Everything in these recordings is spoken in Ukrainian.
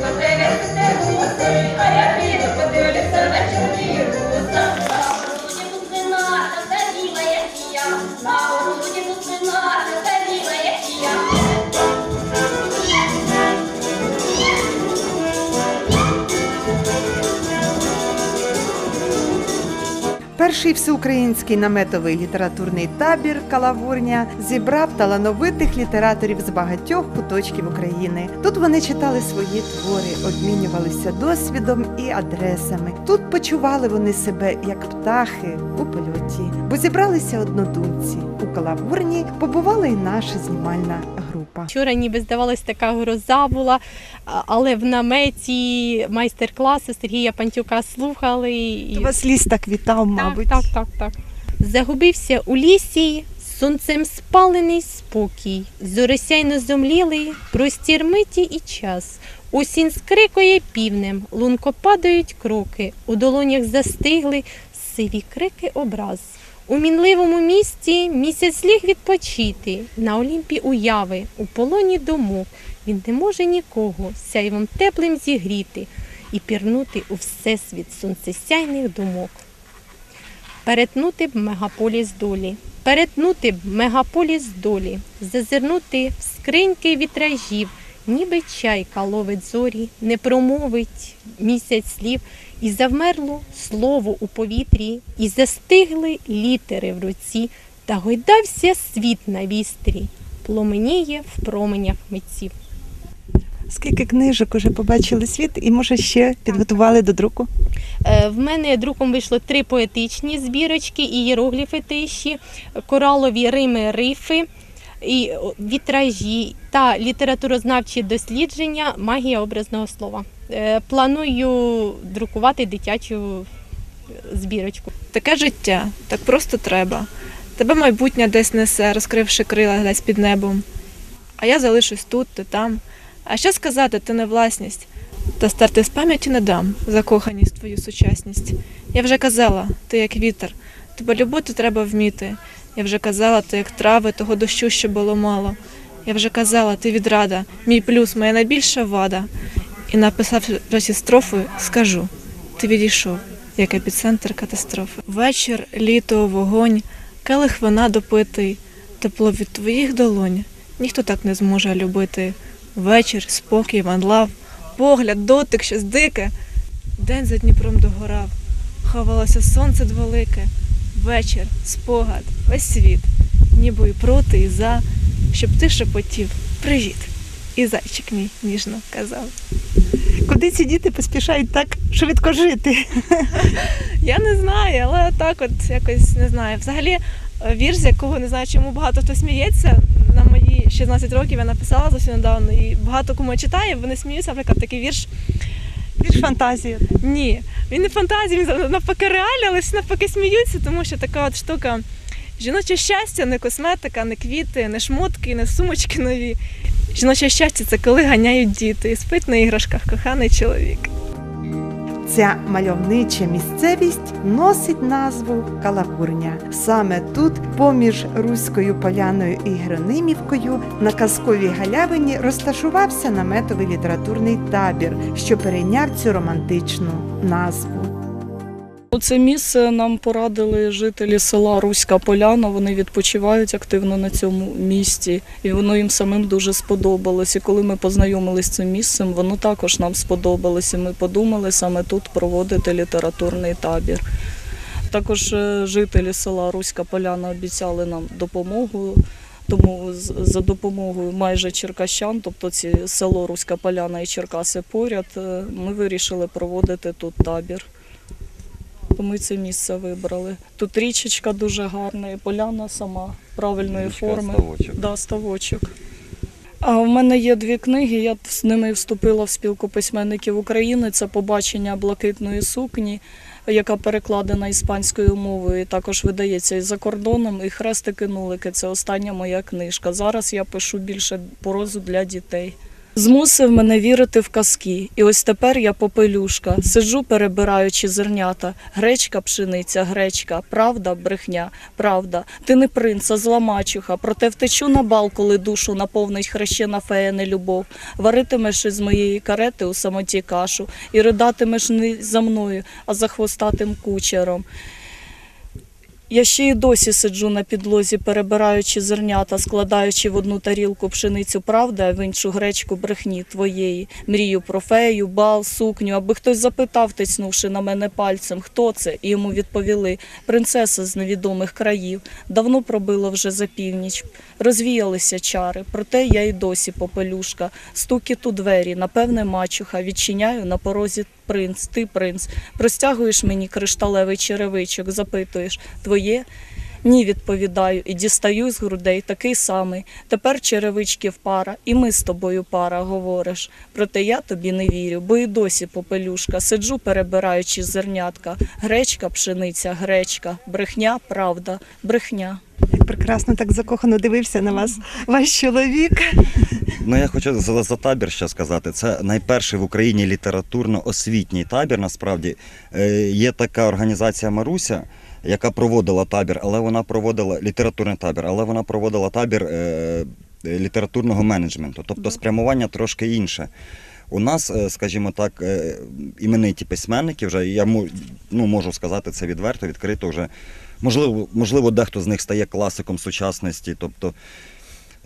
Amen. Перший всеукраїнський наметовий літературний табір Калавурня зібрав талановитих літераторів з багатьох куточків України. Тут вони читали свої твори, обмінювалися досвідом і адресами. Тут почували вони себе як птахи у польоті, бо зібралися однодумці. У Калавурні побувала і наша знімальна група. Вчора ніби здавалось, така гроза була, але в наметі майстер-класи Сергія Пантюка слухали. І... Вас ліс так вітав, Так, мабуть. Так, так, так. Загубився у лісі, сонцем спалений спокій, зоросяйно зомлілий, простір миті і час. Осінь скрикує півнем, лунко падають кроки, у долонях застигли сиві крики образ. У мінливому місті місяць ліг відпочити, на Олімпі уяви, у полоні думок. Він не може нікого сяйвом теплим зігріти і пірнути у всесвіт сонцесяйних думок. Перетнути б мегаполіс долі, перетнути б мегаполіс долі, зазирнути в скриньки вітражів, ніби чайка ловить зорі, не промовить місяць слів, і завмерло слово у повітрі, і застигли літери в руці, та гойдався світ на вістрі, пломеніє в променях митців. Скільки книжок уже побачили світ, і може ще підготували до друку? Е, В мене друком вийшло три поетичні збірочки, і іерогліфи тиші, коралові рими рифи, і вітражі та літературознавчі дослідження магія образного слова. Е, Планую друкувати дитячу збірочку. Таке життя, так просто треба. Тебе майбутнє десь несе, розкривши крила десь під небом. А я залишусь тут, ти там. А що сказати, ти не власність. Та старти з пам'яті не дам, закоханість твою сучасність. Я вже казала, ти як вітер, тебе любити треба вміти. Я вже казала, ти як трави, того дощу, що було мало. Я вже казала, ти відрада, мій плюс, моя найбільша вада. І написавши строфи, скажу, ти відійшов як епіцентр катастрофи. Вечір, літо, вогонь, келих вина допитий, тепло від твоїх долонь. Ніхто так не зможе любити. Вечір, спокій, ванлав, погляд, дотик, щось дике. День за Дніпром догорав, ховалося сонце дволике. Вечір, спогад, весь світ, ніби і проти, і за, щоб ти шепотів Привіт! І зайчик мій ніжно казав. Куди ці діти поспішають так швидко жити? Я не знаю, але так от якось не знаю. Взагалі, вірш, з якого не знаю, чому багато хто сміється. На мої 16 років я написала зовсім недавно, і багато кому читає, вони сміються, наприклад, такий вірш. Більш фантазія. Ні, він не фантазія, він навпаки реальний, але всі навпаки сміються, тому що така от штука. Жіноче щастя не косметика, не квіти, не шмотки, не сумочки нові. Жіноче щастя це коли ганяють діти і спить на іграшках коханий чоловік. Ця мальовнича місцевість носить назву Калавурня. Саме тут, поміж Руською поляною і Гронимівкою, на казковій галявині розташувався наметовий літературний табір, що перейняв цю романтичну назву. Це місце нам порадили жителі села Руська Поляна. Вони відпочивають активно на цьому місці, і воно їм самим дуже сподобалось. І коли ми познайомилися з цим місцем, воно також нам сподобалось. І ми подумали саме тут проводити літературний табір. Також е, жителі села Руська Поляна обіцяли нам допомогу. Тому за допомогою майже черкащан, тобто ці село Руська Поляна і Черкаси поряд, е, ми вирішили проводити тут табір. І це місце вибрали. Тут річечка дуже гарна, і поляна сама правильної Річка, форми. ставочок. Да, ставочок. А в мене є дві книги. Я з ними вступила в спілку письменників України. Це побачення блакитної сукні, яка перекладена іспанською мовою. і Також видається і за кордоном. І хрестики нулики. Це остання моя книжка. Зараз я пишу більше прозу для дітей. Змусив мене вірити в казки, і ось тепер я попелюшка, сиджу, перебираючи зернята. Гречка, пшениця, гречка, правда, брехня, правда. Ти не принц, а зла мачуха, проте втечу на бал, коли душу наповнить хрещена фея нелюбов. Варитимеш із моєї карети у самоті кашу, і ридатимеш не за мною, а за хвостатим кучером. Я ще й досі сиджу на підлозі, перебираючи зернята, складаючи в одну тарілку пшеницю правди, а в іншу гречку брехні твоєї. Мрію про фею, бал, сукню, аби хтось запитав, тицнувши на мене пальцем, хто це, і йому відповіли принцеса з невідомих країв. Давно пробило вже за північ. Розвіялися чари, проте я й досі попелюшка. Стукіт у двері, напевне, мачуха. Відчиняю на порозі принц, ти принц. Простягуєш мені кришталевий черевичок, запитуєш твоє? Ні, відповідаю, і дістаю з грудей такий самий. Тепер черевичків пара, і ми з тобою пара говориш. Проте я тобі не вірю, бо і досі попелюшка. Сиджу, перебираючи зернятка. Гречка, пшениця, гречка, брехня, правда, брехня. Як прекрасно так закохано дивився на вас ваш чоловік. Ну, я хочу за, за табір ще сказати. Це найперший в Україні літературно-освітній табір. Насправді Е, є така організація Маруся, яка проводила табір, але вона проводила літературний табір, але вона проводила табір е, літературного менеджменту, тобто спрямування трошки інше. У нас, е, скажімо так, е, імениті письменники, вже я ну, можу сказати це відверто, відкрито вже. Можливо, можливо, дехто з них стає класиком сучасності. Тобто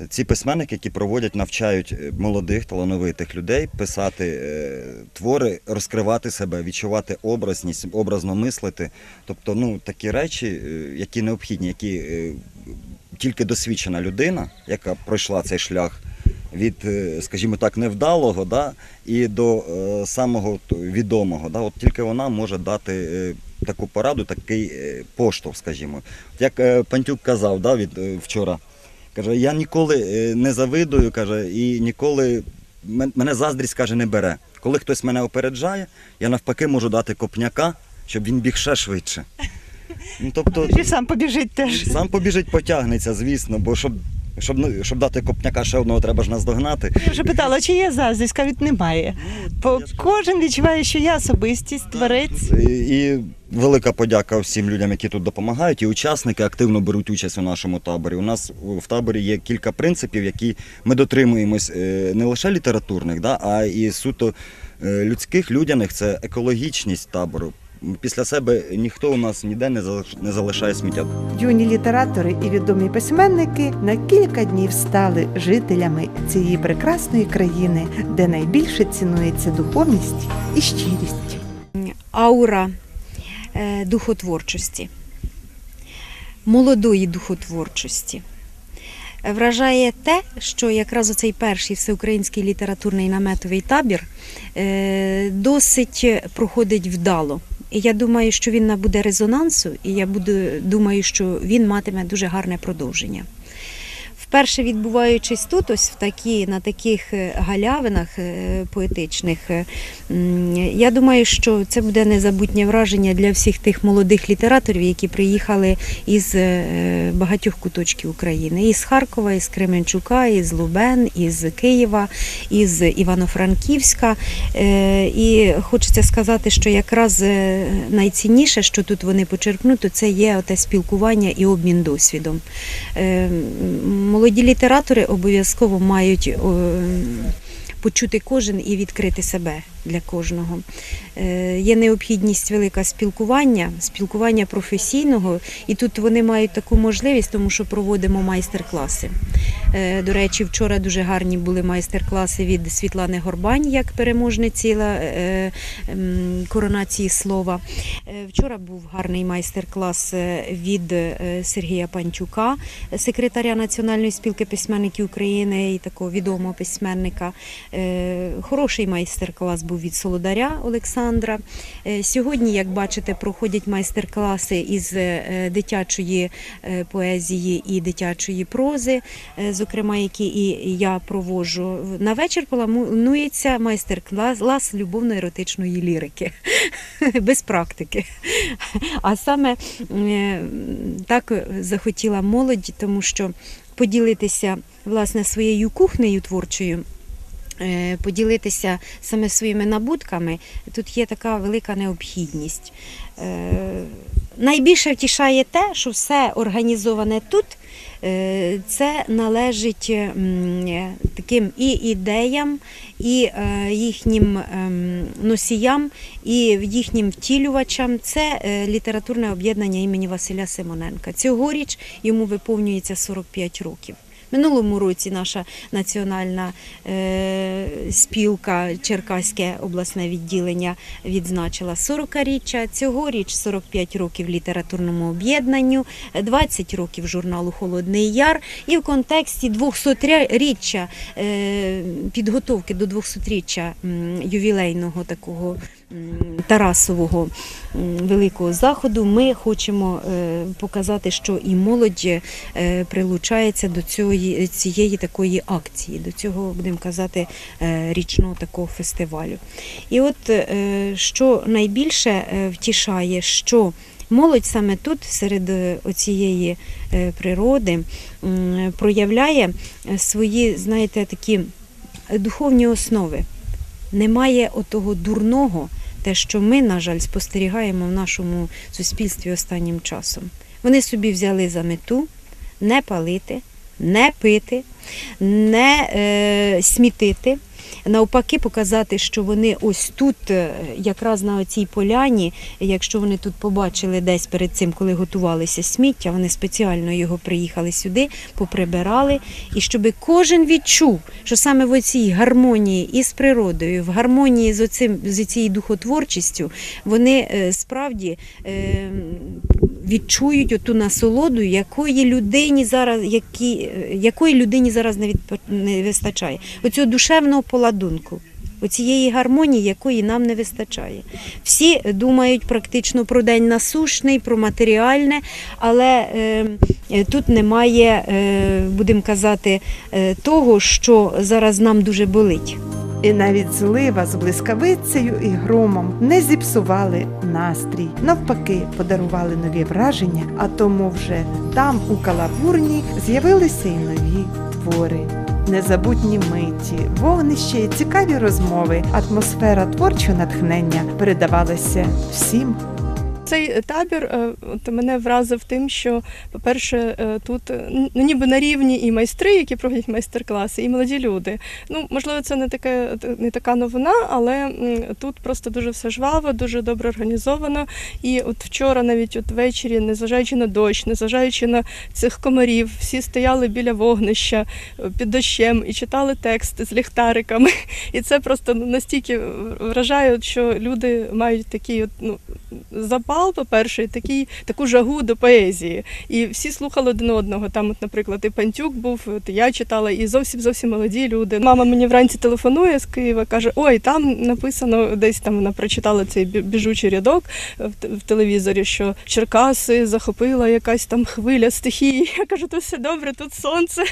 ці письменники, які проводять, навчають е, молодих талановитих людей писати е, твори, розкривати себе, відчувати образність, образно мислити. Тобто, ну такі речі, е, які необхідні, які тільки досвідчена людина, яка пройшла цей шлях від, скажімо так, невдалого да, і до е, самого відомого. Да, от тільки вона може дати е, таку пораду, такий е, поштовх, скажімо. Як е, Пантюк казав да, від, е, вчора, каже, я ніколи е, не завидую, каже, і ніколи мене заздрість каже, не бере. Коли хтось мене опереджає, я навпаки можу дати копняка, щоб він біг ще швидше. Ну, тобто, І сам побіжить теж. Сам побіжить, потягнеться, звісно, бо щоб, щоб, ну, щоб дати копняка ще одного, треба ж наздогнати. Я вже питала, чи є заздрість, кажуть, немає. Бо кожен відчуває, що я особистість, творець. І, і велика подяка всім людям, які тут допомагають, і учасники активно беруть участь у нашому таборі. У нас в таборі є кілька принципів, які ми дотримуємось е, не лише літературних, да, а і суто е, людських, людяних це екологічність табору. Після себе ніхто у нас ніде не залиш- залишає сміття. Юні літератори і відомі письменники на кілька днів стали жителями цієї прекрасної країни, де найбільше цінується духовність і щирість. аура е, духотворчості, молодої духотворчості. Вражає те, що якраз оцей перший всеукраїнський літературний наметовий табір е, досить проходить вдало. І я думаю, що він набуде резонансу, і я буду, думаю, що він матиме дуже гарне продовження. Вперше відбуваючись тут, ось в такі, на таких е, галявинах е, поетичних, е, я думаю, що це буде незабутнє враження для всіх тих молодих літераторів, які приїхали із багатьох куточків України, із Харкова, із Кременчука, із Лубен, із Києва, із Івано-Франківська. І хочеться сказати, що якраз найцінніше, що тут вони почерпнуть, то це є те спілкування і обмін досвідом. Молоді літератори обов'язково мають почути кожен і відкрити себе для кожного. Е, Є необхідність велика спілкування, спілкування професійного, і тут вони мають таку можливість, тому що проводимо майстер-класи. Е, До речі, вчора дуже гарні були майстер-класи від Світлани Горбань, як переможниці е, коронації слова. Вчора був гарний майстер-клас від Сергія Панчука, секретаря Національної спілки письменників України і такого відомого письменника. Хороший майстер-клас був від Солодаря Олександра. Е, Сьогодні, як бачите, проходять майстер-класи із е, дитячої е, поезії і дитячої прози, зокрема, які і я проводжу. На вечір планується майстер-клас любовно-еротичної лірики без практики. А саме так захотіла молодь, тому що поділитися власне своєю кухнею творчою. Е, поділитися саме своїми набутками, тут є така велика необхідність. Е, Найбільше втішає те, що все організоване тут. е, Це належить таким і ідеям, і їхнім ем, носіям, і їхнім втілювачам. Це літературне об'єднання імені Василя Симоненка. Цьогоріч йому виповнюється 45 років. Минулому році наша національна е, спілка Черкаське обласне відділення відзначила 40-річчя, цьогоріч 45 років літературному об'єднанню, 20 років журналу Холодний Яр. І в контексті 200-річчя е, підготовки до 200-річчя ювілейного такого Тарасового великого заходу ми хочемо е, показати, що і молодь прилучається до цієї, цієї такої акції, до цього будемо казати е, річного такого фестивалю. І от е, що найбільше е, втішає, що молодь саме тут, серед оцієї природи, проявляє свої, знаєте, такі духовні основи. Немає отого дурного, те, що ми, на жаль, спостерігаємо в нашому суспільстві останнім часом. Вони собі взяли за мету не палити, не пити, не е, смітити. Навпаки, показати, що вони ось тут, е, якраз на цій поляні, якщо вони тут побачили десь перед цим, коли готувалися сміття, вони спеціально його приїхали сюди, поприбирали, і щоб кожен відчув, що саме в цій гармонії із природою, в гармонії з, оцим, з цією духотворчістю, вони е, справді е, відчують оту насолоду, якої людині зараз, які, е, якої людині зараз не, відп... не вистачає. Оцього душевного поладунку. Оцієї гармонії, якої нам не вистачає. Всі думають практично про день насушний, про матеріальне, але е, е, тут немає, е, будемо казати, е, того, що зараз нам дуже болить. І навіть злива з блискавицею і громом не зіпсували настрій. Навпаки, подарували нові враження, а тому вже там, у калабурні, з'явилися і нові твори. Незабутні миті, вогнище і цікаві розмови, атмосфера творчого натхнення передавалася всім Цей табір е, от мене вразив тим, що, по-перше, е, тут е, ну, ніби на рівні і майстри, які проводять майстер-класи, і молоді люди. Ну, можливо, це не таке не така новина, але тут просто дуже все жваво, дуже добре організовано. І от вчора, навіть от ввечері, незважаючи на дощ, незважаючи на цих комарів, всі стояли біля вогнища під дощем і читали тексти з ліхтариками. І це просто настільки вражає, що люди мають такий от, ну, запал, по-перше, і такий, таку жагу до поезії. І всі слухали один одного. Там, от, наприклад, і Пантюк був, от, я читала, і зовсім зовсім молоді люди. Мама мені вранці телефонує з Києва, каже: Ой, там написано, десь там вона прочитала цей біжучий рядок в, в телевізорі, що Черкаси захопила якась там хвиля стихії. Я кажу, то все добре, тут сонце.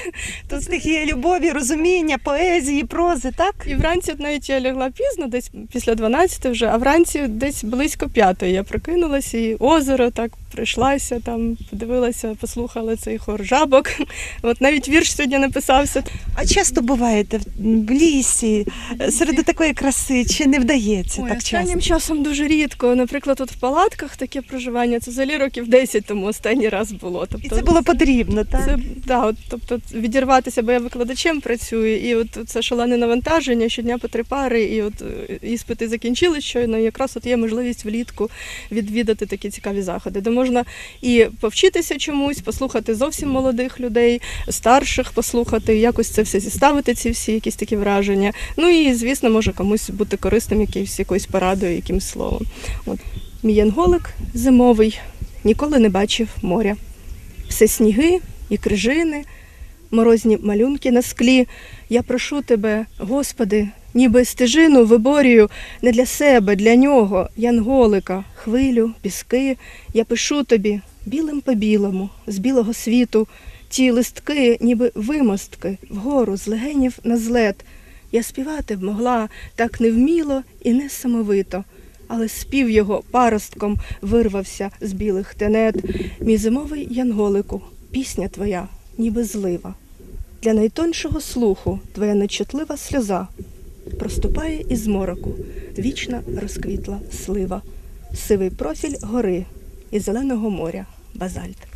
Тут стихія любові, розуміння, поезії, прози, так? і вранці от навіть я лягла пізно, десь після 12 вже, а вранці десь близько п'ятої я прокинулася і озеро так прийшлася, там подивилася, послухала цей хор жабок. От навіть вірш сьогодні написався. А часто буваєте в- лісі серед такої краси, чи не вдається Ой, так останнім часом дуже рідко. Наприклад, от в палатках таке проживання, це взагалі років 10 тому останній раз було. Тобто, І це було потрібно, так? Це да, от, тобто відірватися, бо я викладачем працюю, і от це шалене навантаження, щодня по три пари, і от е, іспити закінчили щойно. І якраз от є можливість влітку відвідати такі цікаві заходи, де можна і повчитися чомусь, послухати зовсім молодих людей, старших послухати, якось це все зіставити, ці всі якісь такі враження. Ну і звісно, може комусь бути корисним якимось якоюсь порадою, якимсь словом. От мій янголик зимовий ніколи не бачив моря. Все сніги і крижини, морозні малюнки на склі. Я прошу тебе, Господи, ніби стежину виборюю не для себе, для нього, янголика, хвилю, піски. Я пишу тобі білим по білому, з білого світу, ті листки, ніби вимостки, вгору з легенів на злет. Я співати б могла так невміло і несамовито, але спів його паростком вирвався з білих тенет. Мій зимовий янголику, пісня твоя, ніби злива. Для найтоншого слуху твоя нечутлива сльоза, проступає із мороку, вічна розквітла слива, сивий профіль гори і зеленого моря базальт.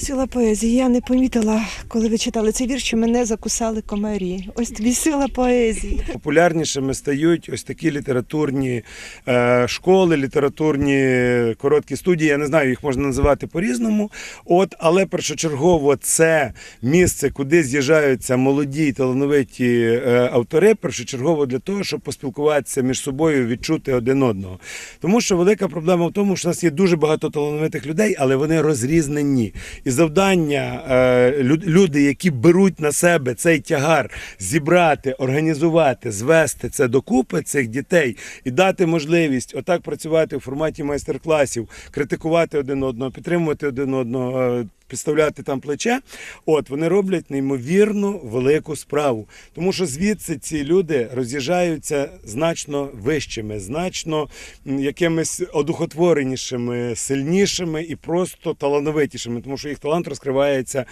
Сила поезії. Я не помітила, коли ви читали цей вірш, що мене закусали комарі. Ось тобі сила поезії. Популярнішими стають ось такі літературні е, школи, літературні короткі студії. Я не знаю, їх можна називати по-різному. От, але першочергово це місце, куди з'їжджаються молоді й талановиті е, автори, першочергово для того, щоб поспілкуватися між собою, відчути один одного. Тому що велика проблема в тому, що у нас є дуже багато талановитих людей, але вони розрізнені. І завдання е, люди, які беруть на себе цей тягар, зібрати, організувати, звести це докупи цих дітей і дати можливість отак працювати в форматі майстер-класів, критикувати один одного, підтримувати один одного. Підставляти там плече, от вони роблять неймовірно велику справу, тому що звідси ці люди роз'їжджаються значно вищими, значно якимись одухотворенішими, сильнішими і просто талановитішими, тому що їх талант розкривається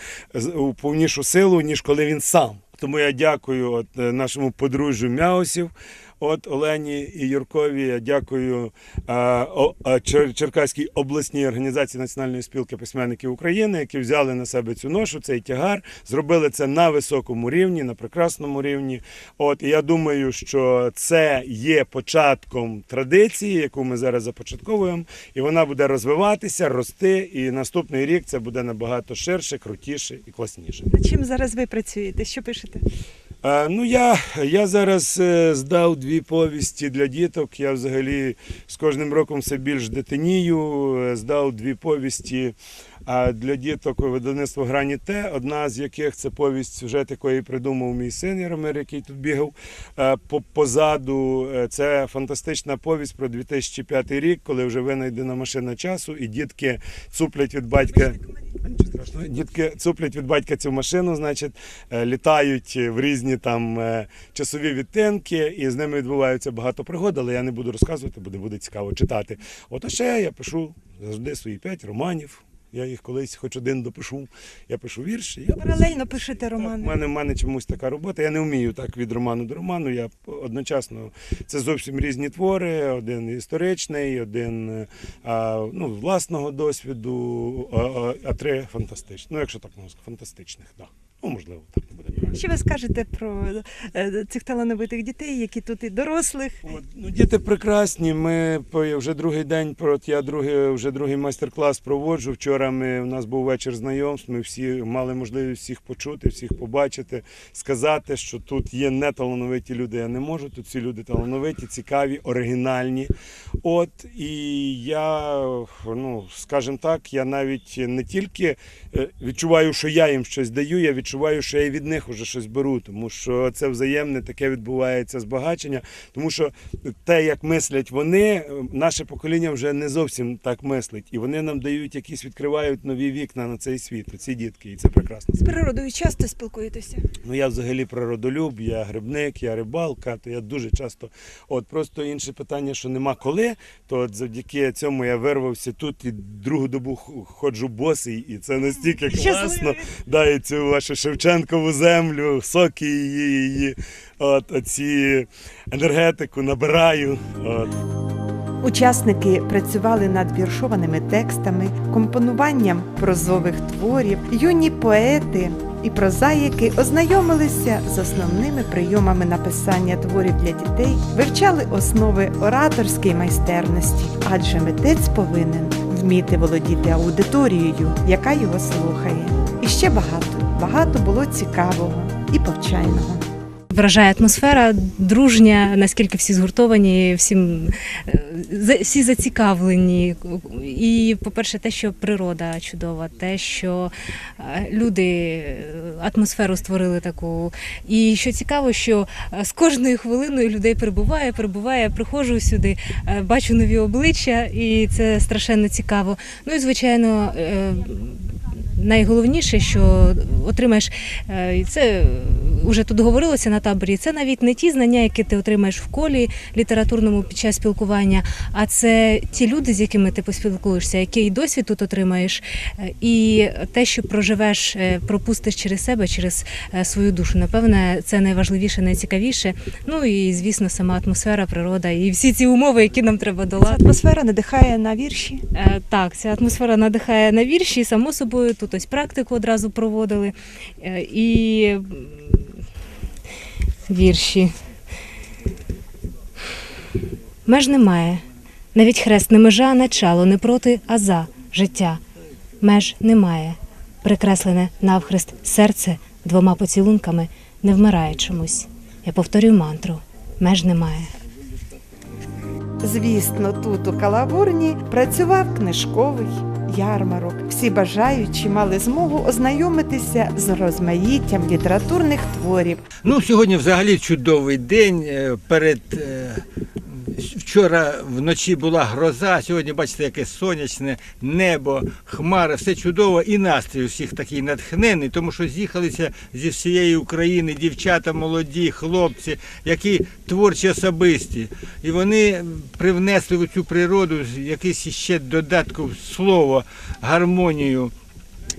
у повнішу силу, ніж коли він сам. Тому я дякую от, е, нашому подружжю Мяусів. От Олені і Юркові я дякую Черкаській обласній організації Національної спілки письменників України, які взяли на себе цю ношу, цей тягар, зробили це на високому рівні, на прекрасному рівні. От і я думаю, що це є початком традиції, яку ми зараз започатковуємо, і вона буде розвиватися, рости. І наступний рік це буде набагато ширше, крутіше і класніше. Над чим зараз ви працюєте? Що пишете? Ну, я, я зараз е, здав дві повісті для діток. Я взагалі з кожним роком все більш дитинію. Е, Здав дві повісті а для діток видавництво Грані Т, одна з яких це повість сюжет, якої придумав мій син Яромир, який тут бігав. Е, по- Позаду е, це фантастична повість про 2005 рік, коли вже винайдена машина часу, і дітки цуплять від батька. Дітки цуплять від батька цю машину, значить, е, літають в різні там часові відтинки, і з ними відбуваються багато пригод, але я не буду розказувати, буде, буде цікаво читати. От а ще я пишу завжди свої п'ять романів. Я їх колись хоч один допишу. Я пишу вірші. Я Паралельно пишете романи. У мене, в мене чомусь така робота. Я не вмію так від роману до роману. Я одночасно це зовсім різні твори. Один історичний, один а, ну, власного досвіду, а, а, а три фантастичні. Ну, якщо так можна сказати, фантастичних, так. Да. Ну, можливо, так не буде правильно. Що ви скажете про е, цих талановитих дітей, які тут і дорослих? От, ну, діти прекрасні. Ми по- вже другий день, от я другий, вже другий майстер-клас проводжу. Вчора ми, у нас був вечір знайомств. Ми всі мали можливість всіх почути, всіх побачити, сказати, що тут є неталановиті люди. Я не можу. Тут всі люди талановиті, цікаві, оригінальні. От і я, ну скажімо так, я навіть не тільки е, відчуваю, що я їм щось даю, я відчуваю, що я від них уже щось беру, тому що це взаємне таке відбувається збагачення. Тому що те, як мислять вони, е, наше покоління вже не зовсім так мислить, і вони нам дають якісь відкривають нові вікна на цей світ. Ці дітки, і це прекрасно. З природою часто спілкуєтеся? Ну я взагалі природолюб, я грибник, я рибалка, то я дуже часто. От просто інше питання, що нема коли, то от завдяки цьому я вирвався тут і другу добу ходжу босий, і це настільки класно. Да, і цю вашу Шевченкову землю, соки її, її от оці енергетику набираю. От. Учасники працювали над віршованими текстами, компонуванням прозових творів, юні поети і прозаїки ознайомилися з основними прийомами написання творів для дітей, вивчали основи ораторської майстерності, адже митець повинен вміти володіти аудиторією, яка його слухає. І ще багато, багато було цікавого і повчального. Вражає атмосфера дружня, наскільки всі згуртовані, всім е, всі зацікавлені. І, по-перше, те, що природа чудова, те, що е, люди е, атмосферу створили таку. І що цікаво, що з кожною хвилиною людей прибуває, прибуває, приходжу сюди, бачу нові обличчя, і це страшенно цікаво. Ну і звичайно. Найголовніше, що отримаєш, е, і це вже тут говорилося на таборі, це навіть не ті знання, які ти отримаєш в колі літературному під час спілкування, а це ті люди, з якими ти поспілкуєшся, який досвід тут отримаєш, е, і те, що проживеш, е, пропустиш через себе, через свою душу. Напевне, це найважливіше, найцікавіше. Ну і звісно, сама атмосфера, природа і всі ці умови, які нам треба долати. Атмосфера надихає на вірші. Так, ця атмосфера надихає на вірші, само собою, тут ось практику одразу проводили. Е, І вірші. Меж немає. Навіть хрест не межа, а начало, не проти, а за життя. Меж немає. Прикреслене навхрест серце двома поцілунками не вмирає чомусь. Я повторюю мантру. Меж немає. Звісно, тут у Калавурні працював книжковий ярмарок. Всі бажаючі мали змогу ознайомитися з розмаїттям літературних творів. Ну, сьогодні взагалі чудовий день. Е, Перед е, вчора вночі була гроза. Сьогодні бачите, яке сонячне небо, хмари, все чудово, і настрій у всіх такий натхнений, тому що з'їхалися зі всієї України дівчата молоді, хлопці, які творчі особисті. І вони привнесли в цю природу якийсь ще додатку слово, гармонію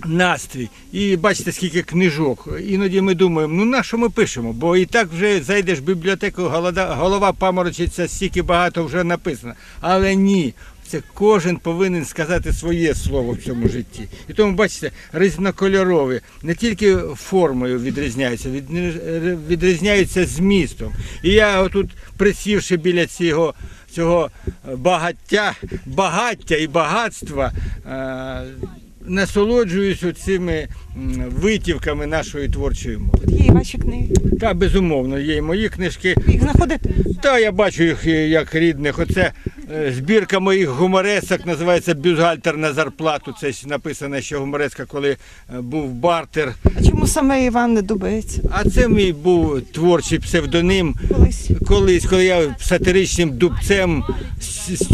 настрій. І бачите, скільки книжок. Іноді ми думаємо, ну на що ми пишемо? Бо і так вже зайдеш в бібліотеку, голова, паморочиться, стільки багато вже написано. Але ні. Це кожен повинен сказати своє слово в цьому житті. І тому, бачите, різнокольорові не тільки формою відрізняються, відрізняються змістом. І я отут, присівши біля цього, цього багаття, багаття і багатства, е, насолоджуюсь цими витівками нашої творчої мови. Є і ваші книги. Та безумовно, є і мої книжки. Їх знаходите? Та я бачу їх е, як рідних. Оце збірка моїх гуморесок називається Бюзгальтер на зарплату. Це ж написано ще гумореска, коли е, був бартер. А чому саме Іван не Дубець? А це мій був творчий псевдоним. Колись Колись, коли я сатиричним дубцем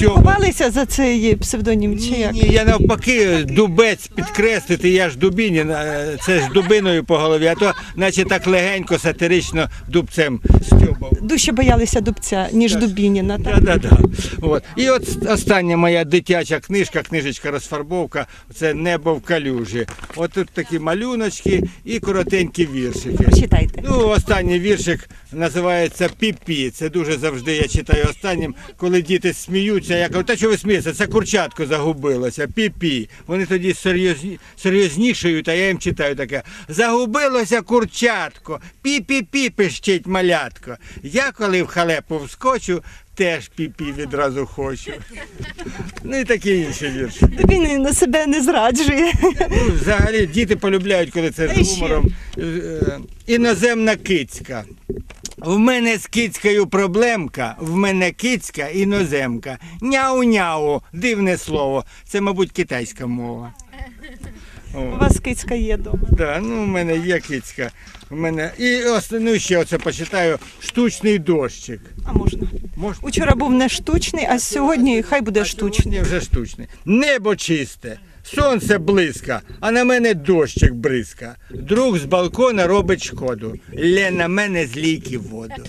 ховалися за цей псевдонім чи як? Ні, я навпаки дубець підкреслити, я ж дубінін, е, це ж дубиною по голові, а то наче так легенько, сатирично дубцем стьобав. Дужче боялися Дубця, ніж Так. Дубініна. Так? Да, да. От. І от остання моя дитяча книжка, книжечка розфарбовка, це небо в калюжі. От тут такі малюночки і коротенькі віршики. Читайте. Ну, останній віршик називається Піпі. Це дуже завжди я читаю останнім, коли діти сміються. Я кажу, та що ви смієтеся? Це курчатко загубилося. Піпі. Вони тоді серйозні, серйознішають, а я їм читаю таке. Загубилося курчатко, пі-пі-пі пищить малятко. Я коли в халепу вскочу, теж піпі відразу хочу. Ну і такі інші вірші. Він на себе не зраджує. Ну, взагалі діти полюбляють, коли це з гумором. Е, Іноземна кицька. В мене з кицькою проблемка, в мене кицька іноземка. Няу-няу, дивне слово. Це, мабуть, китайська мова. О. У вас кицька є дома. Да, ну у мене є кицька. У мене і ос- ну, ще оце почитаю штучний дощик. А можна. Можна? Учора був не штучний, а сьогодні хай буде А штучний. сьогодні вже штучний. Небо чисте, сонце близько, а на мене дощик бризка. Друг з балкона робить шкоду. Лє на мене з лійки воду.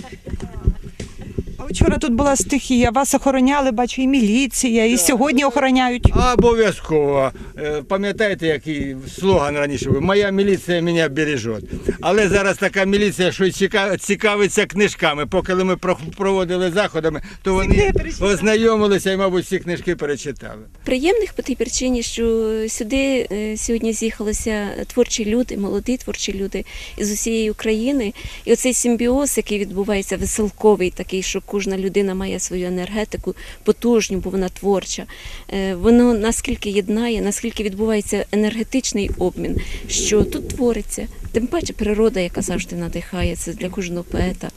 Вчора тут була стихія, вас охороняли, бачу, і міліція, і сьогодні охороняють. Обов'язково. Е, Пам'ятаєте, який слоган раніше був? Моя міліція мене бережет. Але зараз така міліція, що ціка- цікавиться книжками. Поки ми про- проводили заходами, то вони ознайомилися і, мабуть, всі книжки перечитали. Приємних по тій причині, що сюди е, сьогодні з'їхалися творчі люди, молоді творчі люди із усієї України. І оцей симбіоз, який відбувається, веселковий, такий, що кожна людина має свою енергетику, потужню, бо вона творча. Е, Воно наскільки єднає, наскільки відбувається енергетичний обмін, що тут твориться. Тим паче природа, яка завжди надихає, це для кожного поета.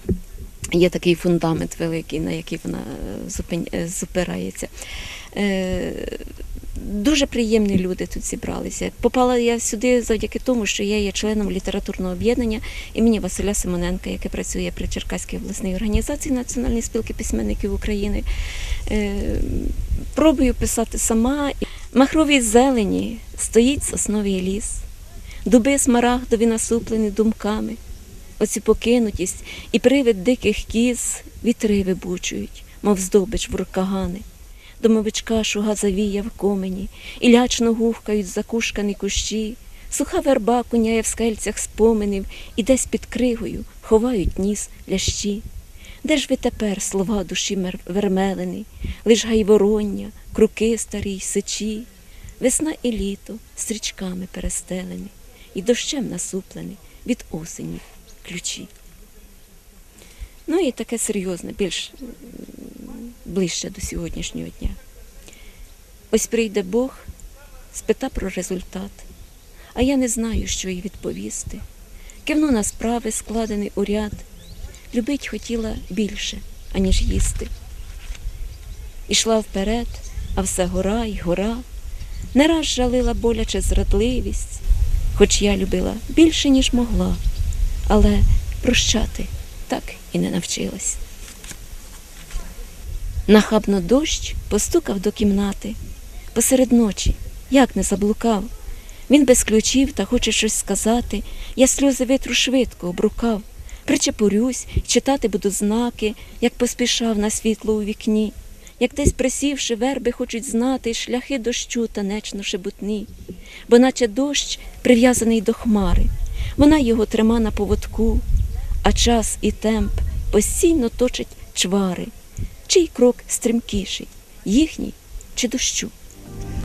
Є такий фундамент великий, на який вона е, е, зупирається. Дуже приємні люди тут зібралися. Попала я сюди завдяки тому, що я є членом літературного об'єднання імені Василя Симоненка, яке працює при Черкаській обласній організації Національної спілки письменників України. Е, Пробую писати сама. Махровій зелені стоїть сосновий ліс. дуби смарагдові насуплені думками. Оці покинутість і привид диких кіз вітри вибучують, мов здобич в рукагани. Домовичка шуга завія в комені, і лячно гухкають закушкані кущі, суха верба куняє в скельцях споменів, і десь під кригою ховають ніс лящі. Де ж ви тепер, слова душі вермелені, лиш гайвороння, круки старі й сичі, весна і літо стрічками перестелені, і дощем насуплені від осені ключі. Ну і таке серйозне, більш ближче до сьогоднішнього дня. Ось прийде Бог, спита про результат, а я не знаю, що їй відповісти. Кивну на справи, складений у ряд, любить хотіла більше, аніж їсти. Ішла вперед, а все гора й гора, не раз жалила боляче зрадливість, хоч я любила більше, ніж могла, але прощати так і не навчилась. Нахабно дощ постукав до кімнати. Посеред ночі, як не заблукав. Він без ключів та хоче щось сказати. Я сльози витру швидко обрукав. Причепурюсь, читати буду знаки, як поспішав на світло у вікні, як десь присівши, верби хочуть знати шляхи дощу танечно шебутні, бо наче дощ прив'язаний до хмари, вона його трима на поводку, а час і темп постійно точать чвари. Чий крок стрімкіший, їхній чи дощу?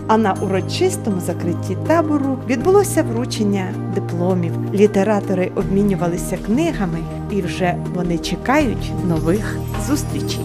А на урочистому закритті табору відбулося вручення дипломів. Літератори обмінювалися книгами, і вже вони чекають нових зустрічей.